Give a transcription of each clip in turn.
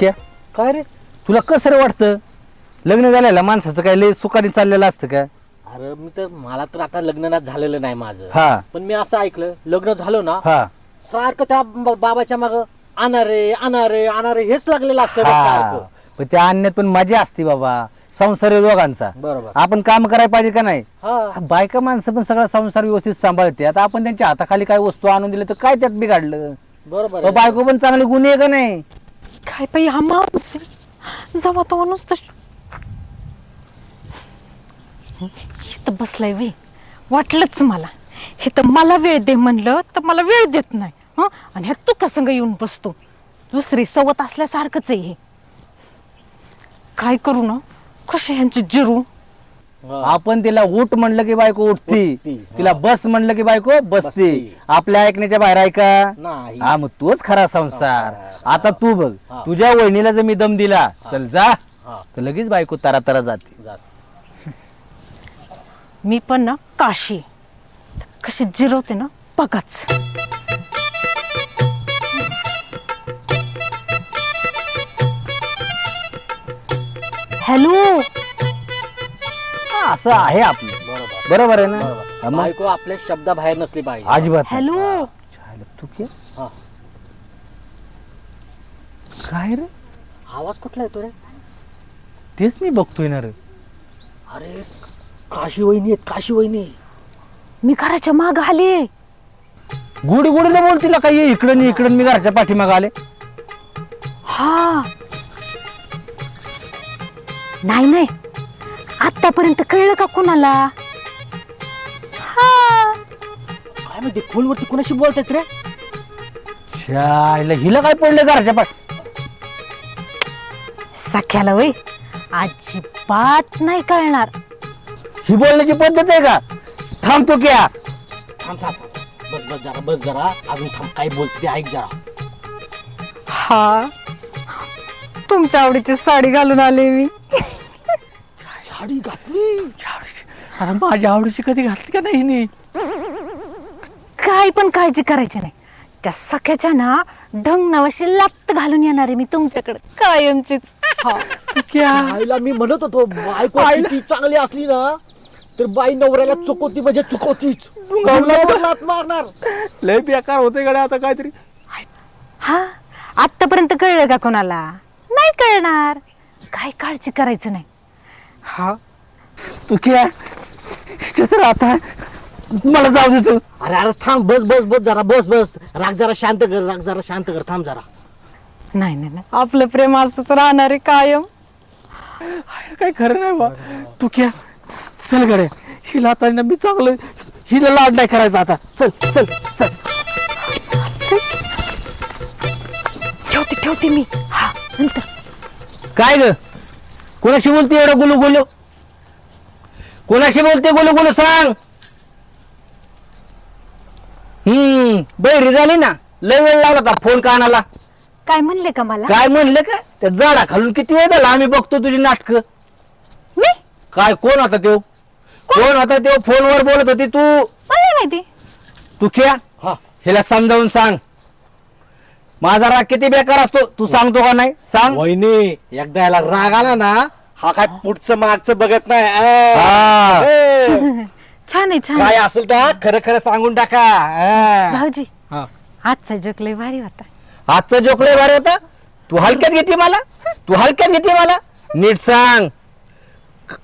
तू क्या रे? तुला कसं रे वाटतं? लग्न झालेलं माणसाचं काय लय सुखाने चाललेलं असतं का? अरे मी तर मला तर आता लग्न झालेलं नाही माझं. हा. पण मी असं ऐकलं लग्न झालं ना हा. सारखं त्या ब- बाबाच्या माग अनारे अनारे अनारे हेच लागलेलं असतं रे हा. सारखं. पण त्या आणण्यात पण मजा असते बाबा संसार आहे दोघांचा. बरोबर. आपण काम करायला पाहिजे का नाही? हा. बायका माणसं पण सगळा संसार व्यवस्थित सांभाळते आता आपण त्यांच्या हाताखाली काय वस्तू आणून दिल्या तर काय त्यात बिघडलं? बरोबर आहे. बायको पण चांगली गुन्हे का नाही? काय बाई हा माणूस आहे. तो माणूस तस बसलाय वे वाटलंच मला. हे तर मला वेळ दे म्हणलं तर मला वेळ देत नाही. हं? आणि ह्या तू का येऊन बसतो. दुसरी सवत असल्यासारखंच आहे हे. काय करू ना? कसे ह्यांची जिरू? आपण तिला उठ म्हणलं की बायको उठती. तिला बस म्हणलं की बायको बसती. आपल्या ऐकण्याच्या बाहेर ऐका. नाही. हा मग तोच खरा संसार. आता तू बघ. तुझ्या वहिनीला जर मी दम दिला चल जा. तर लगेच बायको तरा तरा जाते. मी पण ना काशी. कशी जिरवते ना बघाच. हॅलो? असं आहे आपलं. बरोबर. बरोबर आहे ना? मग? बायको आपल्या शब्दाबाहेर नसली पाहिजे. अजिबात नाही. हॅलो? तू के? हा. काय रे? आवाज कुठला येतो रे? तेच मी बघतोय ना रे. अरे काशी वहिनी आहेत काशी वहिनी. मी घराच्या माग आले. गुडी गुडीला बोल तिला काय ये इकडं नाही इकडं मी घरच्या पाठीमाग आले. हा. नाही नाही. आतापर्यंत कळलं का कुणाला? हा. काय म्हणते फोनवरती कोणाशी बोलतात रे? छायला हिला काय पडलं घरच्या पाठ सख्याला वय अजिबात नाही कळणार. ही बोलण्याची पद्धत आहे का? थांबतो क्या. थांब थांब थांब. बस बस जरा बस जरा. अजून थांब काय बोलते ते ऐक जरा. हा. तुमच्या आवडीची साडी घालून आले मी. साडी घातली. अरे माझ्या आवडीची कधी घातली का नाही हिने? काय पण काळजी करायची नाही. त्या सख्याच्या ना ढंग नावाशी लात घालून येणार आहे मी तुमच्याकडे. कायमचीच. हा. तू क्या? आईला मी म्हणत होतो बायको चांगली असली ना तर बाई नवऱ्याला चुकवती म्हणजे चुकवतीच. मारणार. लय बेकार होते गड्या आता काहीतरी. हा? आतापर्यंत कळलं का कोणाला? नाही कळणार. काय काळजी करायचं नाही. हा? तू क्या कसं आता मला जाऊ दे तू. अरे अरे थांब बस बस बस जरा बस बस. राग जरा शांत कर राग जरा शांत कर थांब जरा. नाही नाही नाही. आपलं प्रेम असंच राहणार आहे कायम. काय खरं नाही बा. तू क्या चल गड्या हिला आता ना मी चांगलं हिला लाड नाही करायचा आता. चल चल चल. ठेवते ठेवते मी. हा नंतर. काय ग? कोणाशी बोलते एवढं गुलू गुलू कोणाशी बोलते गुलू गुलू सांग? हम्म बैरी झाली ना लय वेळ लावला का फोन कानाला. काय म्हणले का मला? काय म्हणलं का? त्या झाडा खालून किती वेळ झाला? आम्ही बघतो तुझी नाटक. मी? काय कोण होता तो कोण? होता तो फोनवर बोलत होती तू. मला नाही माहिती. तू क्या हा. हिला समजावून सांग. माझा राग किती बेकार असतो? तू सांगतो का नाही? सांग. वहिनी. एकदा याला राग आला ना हा काय पुढचं मागचं बघत नाही. हा. ए, छान आहे छान काय आहे. असेल तर खरं खरं सांगून टाका. भाऊजी हा. आजचा जोक लय भारी होता. आजचं जोकडे भारी होता? तू हलक्यात घेते मला? तू हलक्यात घेते मला? नीट सांग.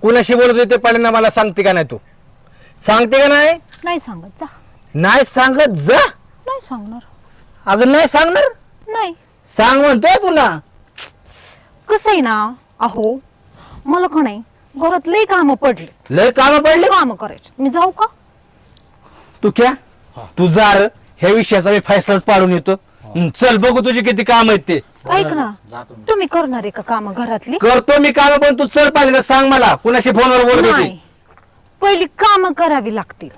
कुणाशी बोलत होते पहिल्यांदा मला सांगते का नाही तू? सांगते का नाही? नाही सांगत जा. नाही सांगत जा. नाही सांगणार. अगं नाही सांगणार? नाही. सांग म्हणतोय तुला. कसं आहे ना अहो मला का नाही घरात लय काम पडले. लय काम पडले? काम करायचे. मी जाऊ का? तू क्या? तू जा र. ह्या विषयाचा मी फैसलाच पाडून येतो. हं, चल बघू तुझे किती काम आहेत ते. ऐक ना तुम्ही. तुम्ही करणार आहे का काम घरातली? करतो मी काम पण तू चल पाहिजे सांग मला. कुणाशी फोनवर बोलत होती? नाही. पहिली काम करावी लागतील.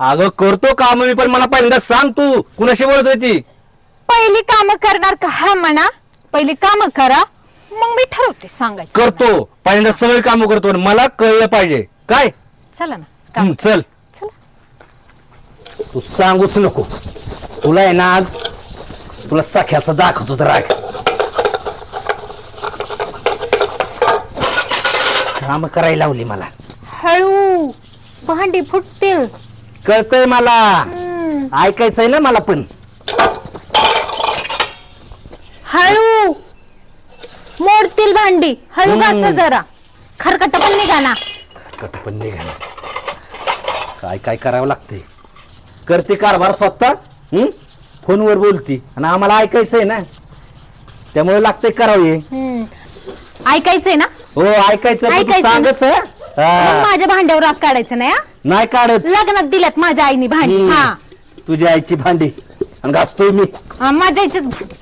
अगं करतो काम मी पण मला पहिल्यांदा सांग तू. कुणाशी बोलत होती? पहिली काम करणार का? हा म्हणा. पहिली काम करा. मग मी ठरवते सांगायचं करतो. पहिल्यांदा सगळे काम करतो. मला कळलं पाहिजे. काय? चला ना. काम. चल. तू सांगूच नको. तुला आहे ना आज तुला सख्याचा दाखवतोच राग. काम करायला लावली मला. हळू. भांडी फुटतील. कळतंय मला. ऐकायचंय ना मला पण. हळू मोडतील भांडी हळू हम्म. घासा जरा खरकट पण निघा ना कट पण निघाला काय काय करावं लागते करते कारभार स्वतः हं? फोनवर बोलती आणि आम्हाला ऐकायचंय ना त्यामुळे लागतंय करावे हम्म. ऐकायचंय ना हो ऐकायचं पण तू ऐकायचं ना? सांगच? मग हा. माझ्या भांड्यावर राग काढायचं नाही हा? नाही काढत लग्नात दिल्यात माझ्या आईने भांडी हं. हा तुझी आईची भांडी आणि घासतोय मी हा, माझ्या आईचीच भांडी.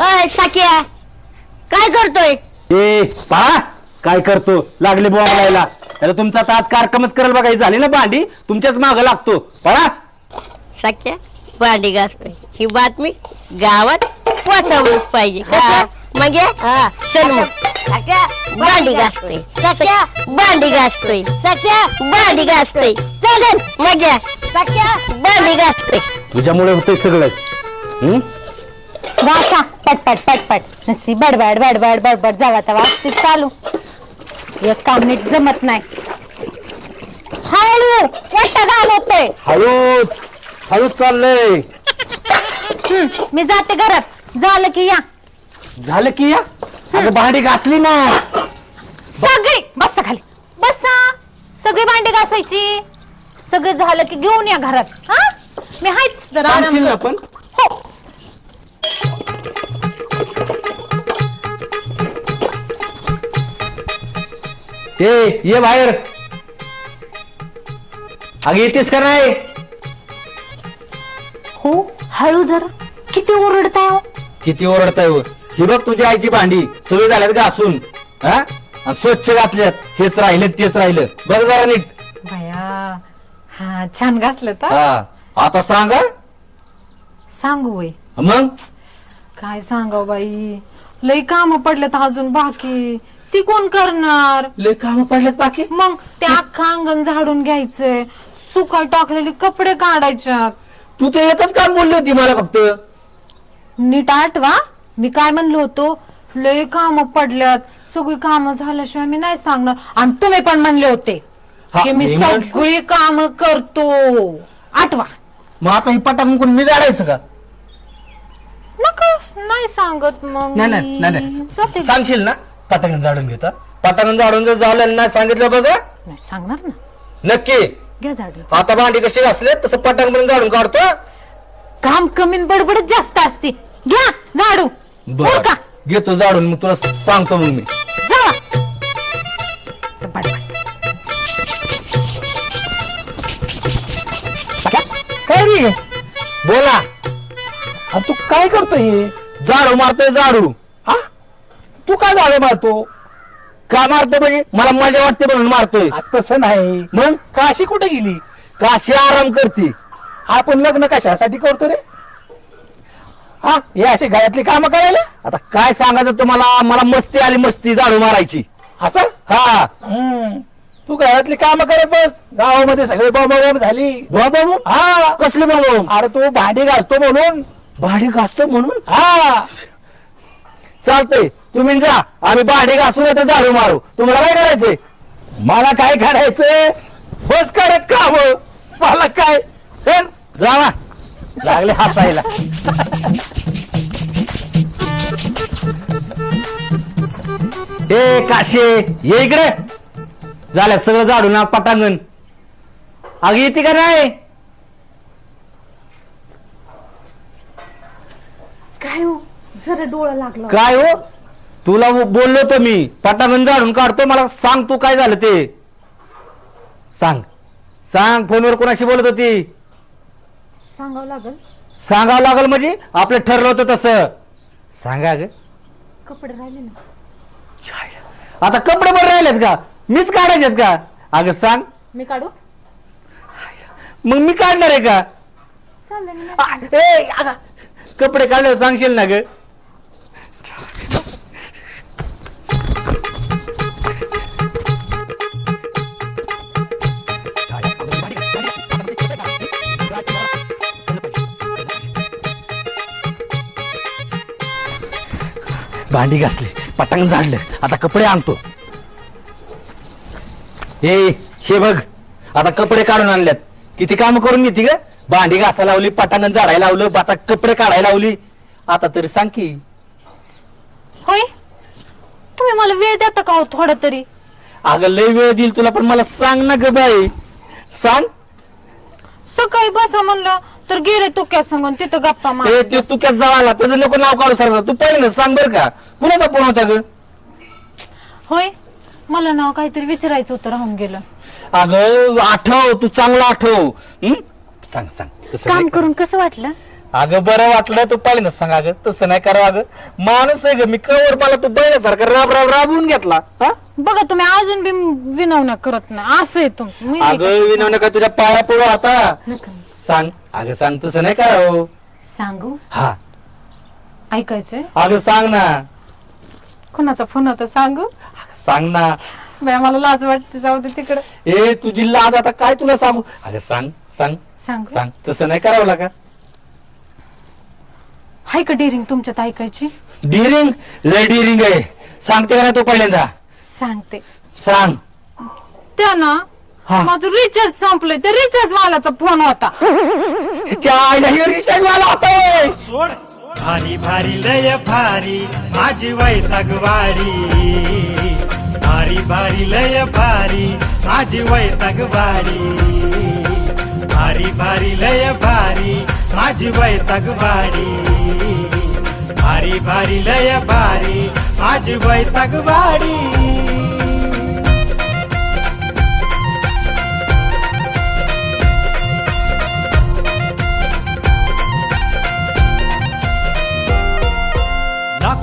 अय साकिया काय करतोय? ए पहा काय करतो? लागले बोंबलायला त्याला तुमचा आज कार्यक्रमच करायला बघायची झाली ना भांडी? तुमच्याच माग लागतो. पळा साक्या भांडी घासतोय. ही बातमी गावात वाचावलंच पाहिजे? म्हणजे? हा. चल मग. साक्या भांडी घासतोय. साक्या भांडी घासतोय. साक्या भांडी घासतोय. चल चल मग या. साक्या भांडी घासतोय. तुझ्यामुळे होतंय सगळं. हं? घासा पटपट पटपट नुसती बडबड बडबड बडबड. जावा तवा. ते चालू. एक काम नीट जमत नाही. हळू! मोठा घाल होतोय. हळूच! हळूच चाललंय. हं, मी जाते घरात. झालं की या. झालं की या? अगं भांडी घासली ना. सगळी! बसा खाली. बसा. सगळी भांडी घासायची. सगळं झालं की घेऊन या घरात. हा? मी हायच जरा आराम सांगशील ना करते. पण? ए ये बाहेर. अगं येतेस का नाही? हो हळू जरा. किती ओरडताय हो? किती ओरडताय हो? ही बघ तुझ्या आईची भांडी. सगळी झाल्यात घासून हा? आणि स्वच्छ घातल्यात. हेच राहिलं तेच राहिलं. बघ जरा नीट. बया हा छान घासलं तर हा. आता सांगा सांगू वय. मग? काय सांगाव बाई? लई काम पडलेत अजून बाकी. ती कोण करणार? लय काम पडलेत बाकी. मग ते अख्खं अंगण झाडून घ्यायचंय. सुकाळ टाकलेले कपडे काढायच्यात. तू तर एकच काम बोलली होती मला फक्त. नीट आठवा. मी काय म्हणलो होतो? लय काम पडल्यात. सगळी काम झाल्याशिवाय मी नाही सांगणार. आणि तुम्ही पण म्हणले होते हा, की मी मी म्हण- सगळी काम करतो. आठवा. मग आता ही पटाकून कोण मी जाडायचं का? नका नाही सांगत मग नाही नाही मी. नाही, नाही जाते. सांगशील ना? पटाकन झाडून घेता. पटाकन झाडून जर झालं नाही सांगितलं बघ. नाही, सांगणार ना. नक्की. घ्या आता भांडी कशी घासले तसं पटाकन पण झाडून काढतो. काम कमी आणि बडबडच जास्त असते. घ्या झाडू बरं. का घेतो झाडून मग तुला सांगतो मग मी. जावा तर बडबड. काय रे? बोला. अरे तू काय करतोय? हे झाडू मारतोय झाडू तू काय झाडे मारतो? का मारतोय म्हणजे? मला मजा वाटते म्हणून मारतोय. आ, तसं नाही. मग? काशी कुठे गेली? काशी आराम करते. आपण लग्न कशासाठी करतो रे? हा हे अशी घरातली कामं करायला? आता काय सांगायचं तुम्हाला? मला मस्ती आली मस्ती झाडू मारायची. असं? हा. हम्म. तू घरातली कामं करत बस. गावामध्ये सगळे बॉम्ब झाली. बाबा हा. कसले बाबा अरे तू भांडी घासतो म्हणून. भाडी घासतो म्हणून? हा. चालतंय. तुम्ही जा आम्ही भांडी घासून येतो झाडू मारू. तुम्हाला काय करायचंय? मला काय करायचंय? बस करत काम. मला काय? तर जावा लागले हसायला. ए काशे ये इकडे. झालं सगळं झाडू ना पटांगण. अग येते का नाही? काय हो? जरा डोळा लागला. काय हो? तुला बोललो तो मी. पटांगण झाडून काढतो मला सांग तू काय झालं ते. सांग. सांग फोनवर कोणाशी बोलत होती? सांगावं लागल. सांगावं लागल म्हणजे? आपलं ठरलं होतं तसं. सांगा ग. कपडे राहिले ना. आता कपडे बरं राहिलेत का? मीच काढायचेत का? अगं सांग. मी काढू? मग मी काढणार आहे का? चाललंय मी आ, ए, अगं, कपडे काढल्यावर सांगशील ना ग. भांडी घासली पटांग झाडलं आता कपडे आणतो. हे हे बघ आता कपडे काढून आणल्यात. किती काम करून घेते ग? भांडी घासा लावली पटांगण झाडायला लावलं आता कपडे काढायला लावली. आता तरी सांग की. होय? तुम्ही मला वेळ देता का हो थोडा तरी? अगं लय वेळ देईल तुला पण मला सांग ना ग बाई. सांग. सकाळी बसा म्हणलं तर गेले तू काय सांगून तिथं गप्पा मार ए ते तू काय जवळला त्याचं लोक नाव काढू सारखं. तू पहिलं सांग बरं का. कुणाचा फोन होता ग? होय? मला नाव काहीतरी विचारायचं होतं राहून गेलं. अगं आठव तू चांगला आठव. हं? सांग सांग. तसं काम नाही करून कसं वाटलं? अगं बरं वाटलं. तू पहिल्यांदा सांग अगं. तसं नाही करावं अगं. माणूस आहे ग. मी कवर मला तू पहिल्यासारखा राब राब राबवून घेतला. हा? बघा तुम्ही अजून बी विनवण्या करत नाही. असं आहे तुमचं. मी नाही अगं विनवणं का तुझ्या पाया पडू आता. सांग. अगं सांग तसं नाही करावं सांगू? हा. ऐकायचंय? अगं सांग ना. कोणाचा फोन होता सांगू? सांग ना. मला लाज वाटते जाऊ दे तिकडं. ए तुझी लाज आता काय तुला सांगू? अगं सांग सांग. सांगू? सांग. तसं नाही करावं लागा हाय का डिरिंग तुमच्यात ऐकायची? डिरिंग लय डिरिंग आहे. सांगते का नाही तो पहिल्यांदा? सांगते. सांग. त्या ना हा. माझं रिचार्ज संपलंय. ते रिचार्ज वालाचा फोन होता. त्या आईला हे रिचार्ज मला होतोय सोड. भारी भारी लय भारी माझी वैतागवाडी भारी भारी लय भारी माझी वैतागवाडी भारी भारी लय भारी माझी वैतागवाडी भारी भारी लय भारी माझी वैतागवाडी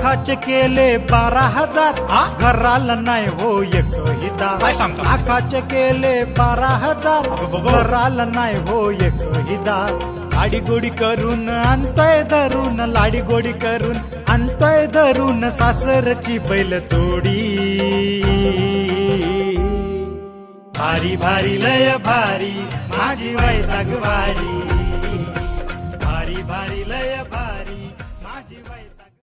लाखाचे केले बारा हजार. घराला नाही हो एकही दार. लाखाचे केले बारा हजार. घराला नाही हो एकही दार. लाडी गोडी करून आणतोय धरून लाडी गोडी करून आणतोय धरून सासरची बैल चोडी भारी भारी लय भारी माझी वैतागवाडी.